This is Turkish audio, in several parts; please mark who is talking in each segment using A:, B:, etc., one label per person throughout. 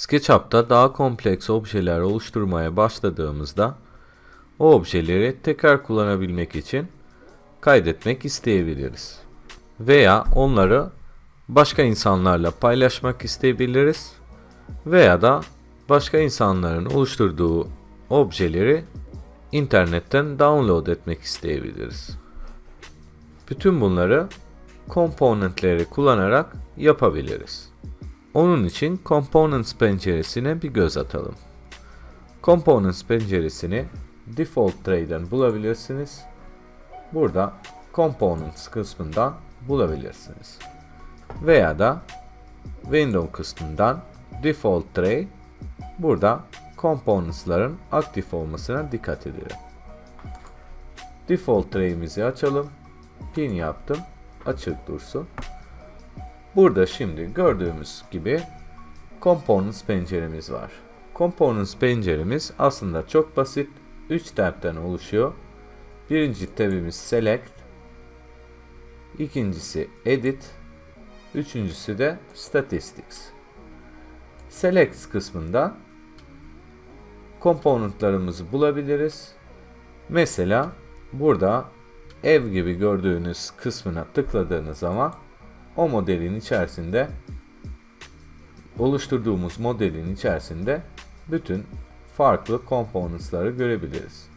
A: SketchUp'ta daha kompleks objeler oluşturmaya başladığımızda o objeleri tekrar kullanabilmek için kaydetmek isteyebiliriz. Veya onları başka insanlarla paylaşmak isteyebiliriz. Veya da başka insanların oluşturduğu objeleri internetten download etmek isteyebiliriz. Bütün bunları komponentleri kullanarak yapabiliriz. Onun için Components penceresine bir göz atalım. Components penceresini Default Tray'den bulabilirsiniz. Burada Components kısmından bulabilirsiniz. Veya da Window kısmından Default Tray burada Components'ların aktif olmasına dikkat edelim. Default Tray'imizi açalım. Pin yaptım. Açık dursun. Burada şimdi gördüğümüz gibi Components penceremiz var. Components penceremiz aslında çok basit. 3 tab'den oluşuyor. Birinci tabimiz Select, ikincisi Edit, üçüncüsü de Statistics. Select kısmında komponentlarımızı bulabiliriz. Mesela burada ev gibi gördüğünüz kısmına tıkladığınız zaman o modelin içerisinde oluşturduğumuz modelin içerisinde bütün farklı components'ları görebiliriz.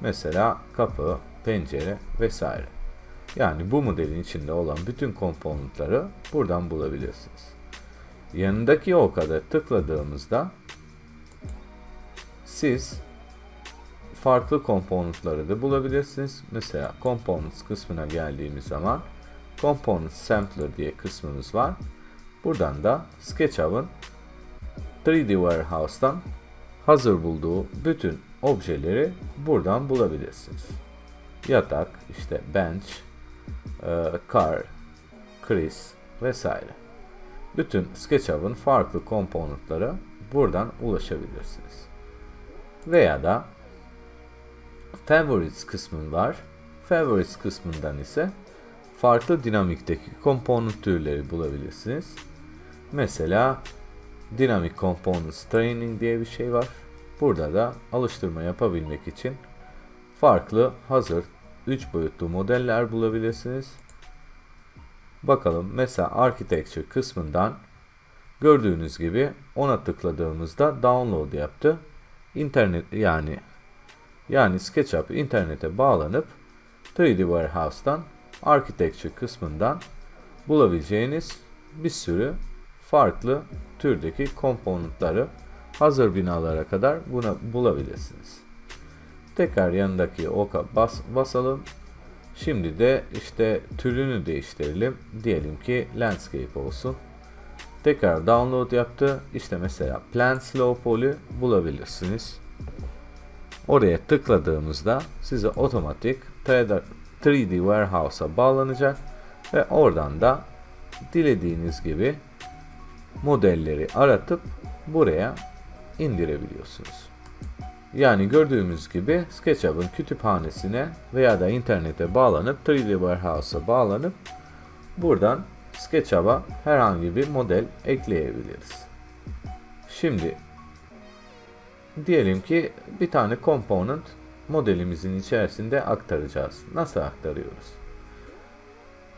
A: Mesela kapı, pencere vesaire. Yani bu modelin içinde olan bütün komponentleri buradan bulabilirsiniz. Yanındaki okada tıkladığımızda siz farklı komponentleri de bulabilirsiniz. Mesela components kısmına geldiğimiz zaman Component Sampler diye kısmımız var. Buradan da SketchUp'ın 3D Warehouse'tan hazır bulduğu bütün objeleri buradan bulabilirsiniz. Yatak, işte bench, e, car, crease vesaire. Bütün SketchUp'ın farklı komponentlara buradan ulaşabilirsiniz. Veya da Favorites kısmı var. Favorites kısmından ise farklı dinamikteki komponent türleri bulabilirsiniz. Mesela Dynamic Components Training diye bir şey var. Burada da alıştırma yapabilmek için farklı hazır 3 boyutlu modeller bulabilirsiniz. Bakalım mesela Architecture kısmından gördüğünüz gibi ona tıkladığımızda download yaptı. İnternet yani yani SketchUp internete bağlanıp 3D Warehouse'dan Architecture kısmından bulabileceğiniz bir sürü farklı türdeki komponentleri hazır binalara kadar buna bulabilirsiniz. Tekrar yanındaki oka bas, basalım. Şimdi de işte türünü değiştirelim. Diyelim ki landscape olsun. Tekrar download yaptı. İşte mesela plan slow poly bulabilirsiniz. Oraya tıkladığımızda size otomatik 3D Warehouse'a bağlanacak ve oradan da dilediğiniz gibi modelleri aratıp buraya indirebiliyorsunuz. Yani gördüğümüz gibi SketchUp'ın kütüphanesine veya da internete bağlanıp 3D Warehouse'a bağlanıp buradan SketchUp'a herhangi bir model ekleyebiliriz. Şimdi diyelim ki bir tane component modelimizin içerisinde aktaracağız. Nasıl aktarıyoruz?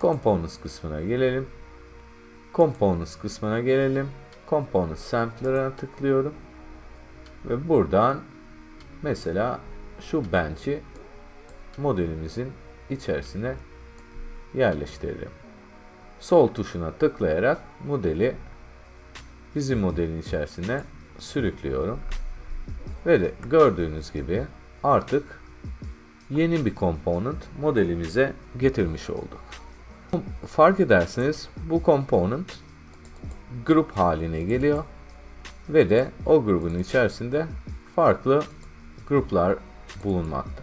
A: Components kısmına gelelim. Components kısmına gelelim. Component Sampler'a tıklıyorum. Ve buradan mesela şu bench'i modelimizin içerisine yerleştirelim. Sol tuşuna tıklayarak modeli bizim modelin içerisine sürüklüyorum. Ve de gördüğünüz gibi artık yeni bir component modelimize getirmiş olduk. Fark edersiniz bu component grup haline geliyor ve de o grubun içerisinde farklı gruplar bulunmakta.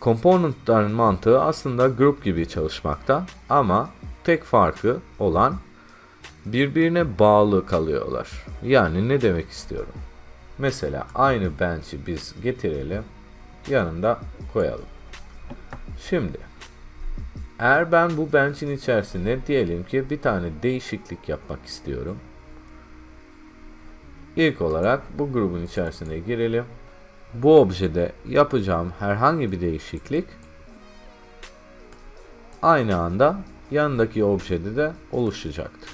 A: Componentların mantığı aslında grup gibi çalışmakta ama tek farkı olan birbirine bağlı kalıyorlar. Yani ne demek istiyorum? Mesela aynı bench'i biz getirelim. Yanında koyalım. Şimdi Eğer ben bu bench'in içerisinde diyelim ki bir tane değişiklik yapmak istiyorum. İlk olarak bu grubun içerisine girelim. Bu objede yapacağım herhangi bir değişiklik aynı anda yanındaki objede de oluşacaktır.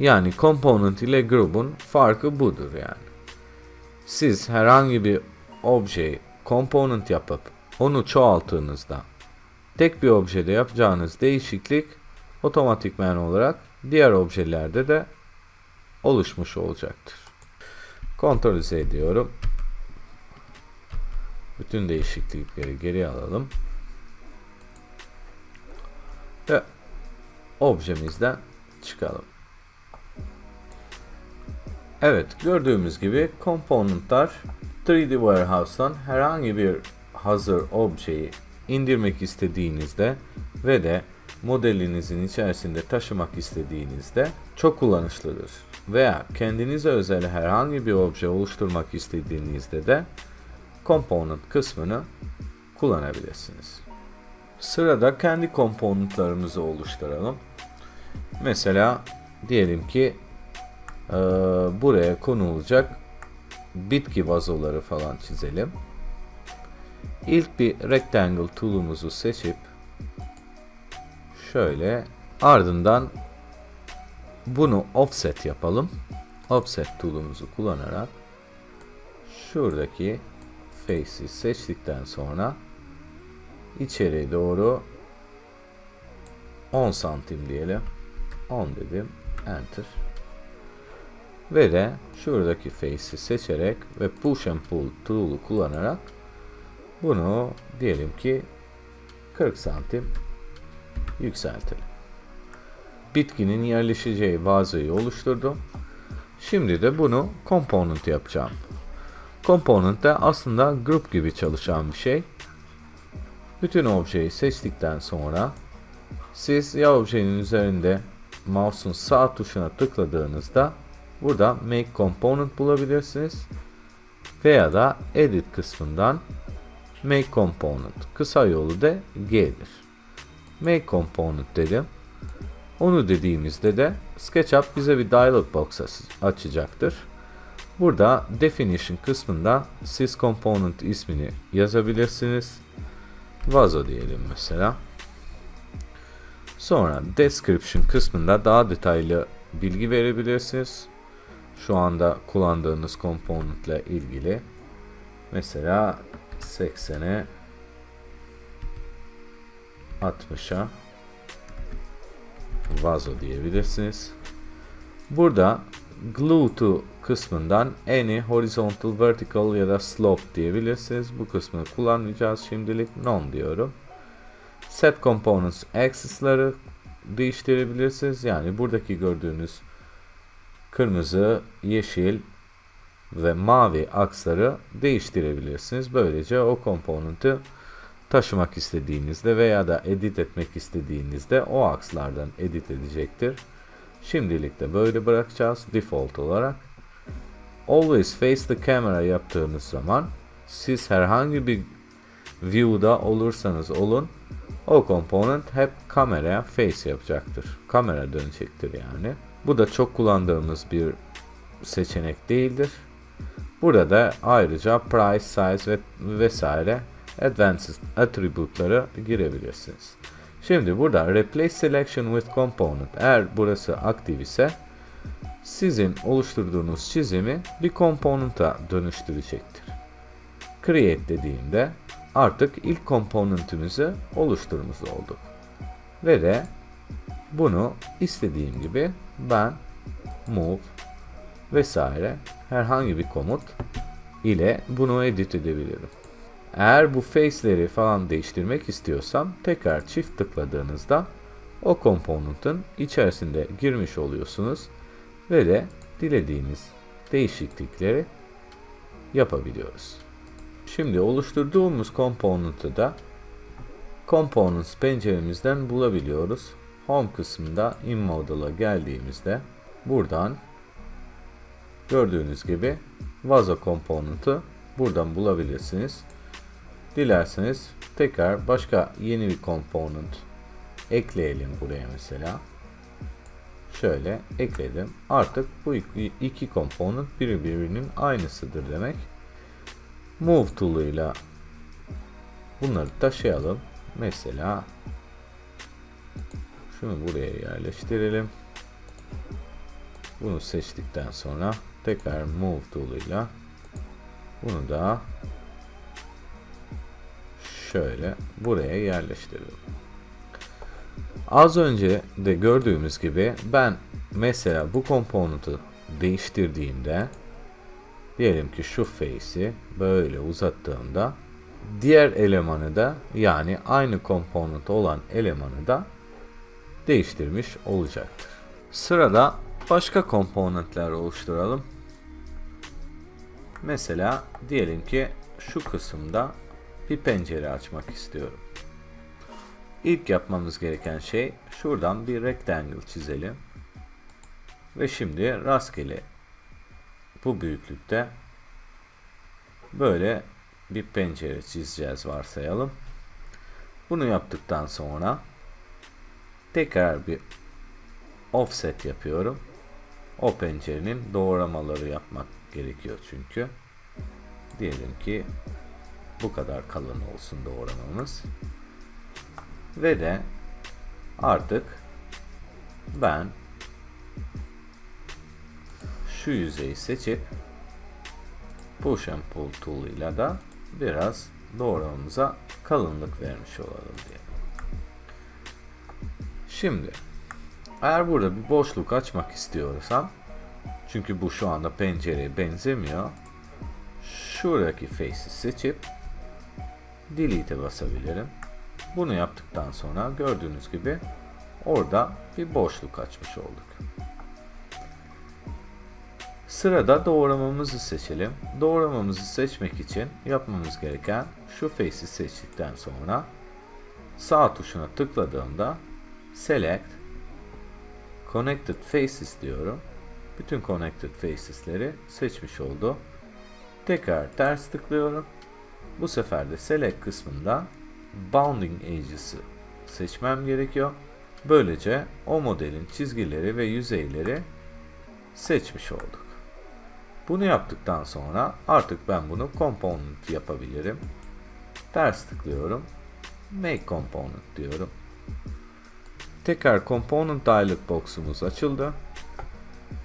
A: Yani component ile grubun farkı budur yani. Siz herhangi bir objeyi component yapıp onu çoğalttığınızda tek bir objede yapacağınız değişiklik otomatikman olarak diğer objelerde de oluşmuş olacaktır. Kontrol ediyorum. Bütün değişiklikleri geri alalım. Ve objemizden çıkalım. Evet gördüğümüz gibi komponentler 3D Warehouse'dan herhangi bir hazır objeyi indirmek istediğinizde ve de modelinizin içerisinde taşımak istediğinizde çok kullanışlıdır. Veya kendinize özel herhangi bir obje oluşturmak istediğinizde de component kısmını kullanabilirsiniz. Sırada kendi komponentlarımızı oluşturalım. Mesela diyelim ki e, buraya konulacak bitki vazoları falan çizelim. İlk bir rectangle tool'umuzu seçip şöyle ardından bunu offset yapalım. Offset tool'umuzu kullanarak şuradaki face'i seçtikten sonra içeriye doğru 10 santim diyelim. 10 dedim. Enter. Ve de şuradaki face'i seçerek ve push and pull tool'u kullanarak bunu diyelim ki 40 santim yükseltelim. Bitkinin yerleşeceği vazoyu oluşturdum. Şimdi de bunu component yapacağım. Component de aslında group gibi çalışan bir şey. Bütün objeyi seçtikten sonra siz ya objenin üzerinde mouse'un sağ tuşuna tıkladığınızda burada Make Component bulabilirsiniz. Veya da Edit kısmından Make Component kısa yolu da G'dir. Make Component dedim. Onu dediğimizde de SketchUp bize bir dialog box açacaktır. Burada Definition kısmında siz Component ismini yazabilirsiniz. Vazo diyelim mesela. Sonra Description kısmında daha detaylı bilgi verebilirsiniz. Şu anda kullandığınız component ile ilgili. Mesela 80'e 60'a vazo diyebilirsiniz. Burada glue to kısmından any horizontal, vertical ya da slope diyebilirsiniz. Bu kısmını kullanmayacağız şimdilik. None diyorum. Set components axis'ları değiştirebilirsiniz. Yani buradaki gördüğünüz kırmızı, yeşil ve mavi aksları değiştirebilirsiniz. Böylece o komponenti taşımak istediğinizde veya da edit etmek istediğinizde o akslardan edit edecektir. Şimdilik de böyle bırakacağız default olarak. Always face the camera yaptığınız zaman siz herhangi bir view'da olursanız olun o component hep kameraya face yapacaktır. Kamera dönecektir yani. Bu da çok kullandığımız bir seçenek değildir. Burada ayrıca price, size ve vesaire advanced attribute'ları girebilirsiniz. Şimdi burada replace selection with component eğer burası aktif ise sizin oluşturduğunuz çizimi bir component'a dönüştürecektir. Create dediğimde artık ilk komponentimizi oluşturmuş olduk. Ve de bunu istediğim gibi ben move vesaire herhangi bir komut ile bunu edit edebilirim. Eğer bu face'leri falan değiştirmek istiyorsam tekrar çift tıkladığınızda o komponentin içerisinde girmiş oluyorsunuz ve de dilediğiniz değişiklikleri yapabiliyoruz. Şimdi oluşturduğumuz komponenti da Components penceremizden bulabiliyoruz. Home kısmında In Model'a geldiğimizde buradan gördüğünüz gibi Vazo komponenti buradan bulabilirsiniz. Dilerseniz tekrar başka yeni bir component ekleyelim buraya mesela. Şöyle ekledim. Artık bu iki component birbirinin aynısıdır demek. Move tool'uyla bunları taşıyalım. Mesela şunu buraya yerleştirelim. Bunu seçtikten sonra tekrar move tool'uyla bunu da şöyle buraya yerleştirelim. Az önce de gördüğümüz gibi ben mesela bu komponenti değiştirdiğimde diyelim ki şu face'i böyle uzattığımda diğer elemanı da yani aynı komponent olan elemanı da değiştirmiş olacaktır. Sırada başka komponentler oluşturalım. Mesela diyelim ki şu kısımda bir pencere açmak istiyorum. İlk yapmamız gereken şey şuradan bir rectangle çizelim. Ve şimdi rastgele bu büyüklükte böyle bir pencere çizeceğiz varsayalım. Bunu yaptıktan sonra tekrar bir offset yapıyorum. O pencerenin doğramaları yapmak gerekiyor çünkü. Diyelim ki bu kadar kalın olsun doğramamız. Ve de artık ben şu yüzeyi seçip push and pull tool ile de biraz doğramamıza kalınlık vermiş olalım diye. Şimdi eğer burada bir boşluk açmak istiyorsam çünkü bu şu anda pencereye benzemiyor. Şuradaki face'i seçip delete'e basabilirim. Bunu yaptıktan sonra gördüğünüz gibi orada bir boşluk açmış olduk. Sırada doğramamızı seçelim. Doğramamızı seçmek için yapmamız gereken şu face'i seçtikten sonra sağ tuşuna tıkladığımda Select Connected Faces diyorum. Bütün Connected Faces'leri seçmiş oldu. Tekrar ters tıklıyorum. Bu sefer de Select kısmında Bounding Edges'ı seçmem gerekiyor. Böylece o modelin çizgileri ve yüzeyleri seçmiş olduk. Bunu yaptıktan sonra artık ben bunu component yapabilirim. Ters tıklıyorum. Make component diyorum. Tekrar component dialog box'umuz açıldı.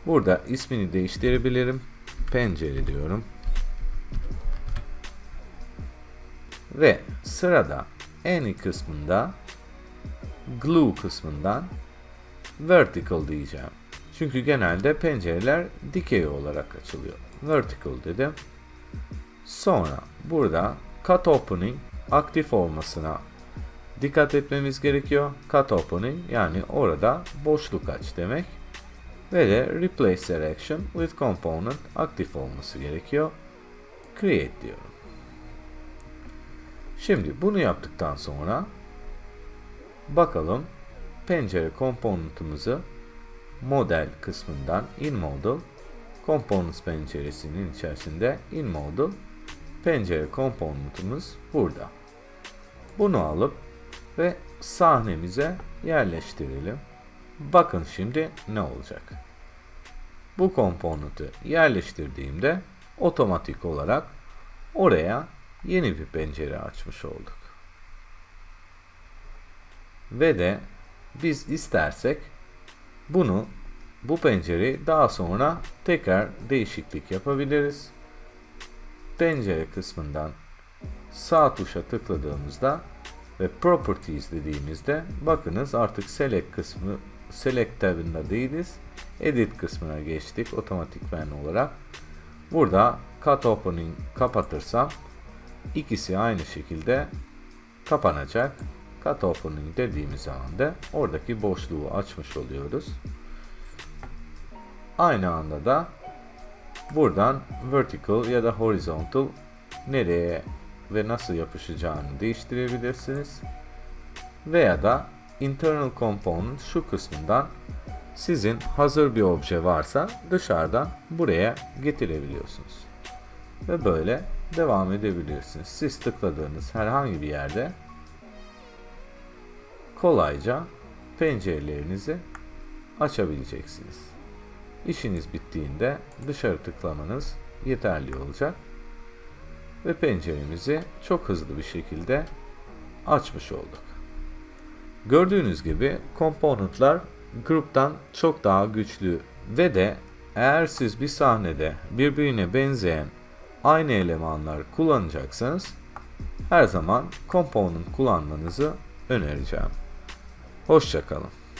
A: Burada ismini değiştirebilirim. Pencere diyorum. Ve sırada any kısmında glue kısmından vertical diyeceğim. Çünkü genelde pencereler dikey olarak açılıyor. Vertical dedim. Sonra burada cut opening aktif olmasına dikkat etmemiz gerekiyor. Cut opening yani orada boşluk aç demek. Ve de replace selection with component aktif olması gerekiyor. Create diyorum. Şimdi bunu yaptıktan sonra bakalım pencere komponentimizi model kısmından in model components penceresinin içerisinde in model pencere komponentimiz burada. Bunu alıp ve sahnemize yerleştirelim. Bakın şimdi ne olacak. Bu komponenti yerleştirdiğimde otomatik olarak oraya yeni bir pencere açmış olduk. Ve de biz istersek bunu bu pencereyi daha sonra tekrar değişiklik yapabiliriz. Pencere kısmından sağ tuşa tıkladığımızda ve Properties dediğimizde bakınız artık Select kısmı Select tabında değiliz. Edit kısmına geçtik otomatikmen olarak. Burada Cut Opening kapatırsam ikisi aynı şekilde kapanacak. Cut Opening dediğimiz anda oradaki boşluğu açmış oluyoruz. Aynı anda da buradan vertical ya da horizontal nereye ve nasıl yapışacağını değiştirebilirsiniz. Veya da internal component şu kısmından sizin hazır bir obje varsa dışarıdan buraya getirebiliyorsunuz. Ve böyle devam edebilirsiniz. Siz tıkladığınız herhangi bir yerde kolayca pencerelerinizi açabileceksiniz. İşiniz bittiğinde dışarı tıklamanız yeterli olacak ve penceremizi çok hızlı bir şekilde açmış olduk. Gördüğünüz gibi komponentler gruptan çok daha güçlü ve de eğer siz bir sahnede birbirine benzeyen aynı elemanlar kullanacaksanız her zaman component kullanmanızı önereceğim. Hoşçakalın.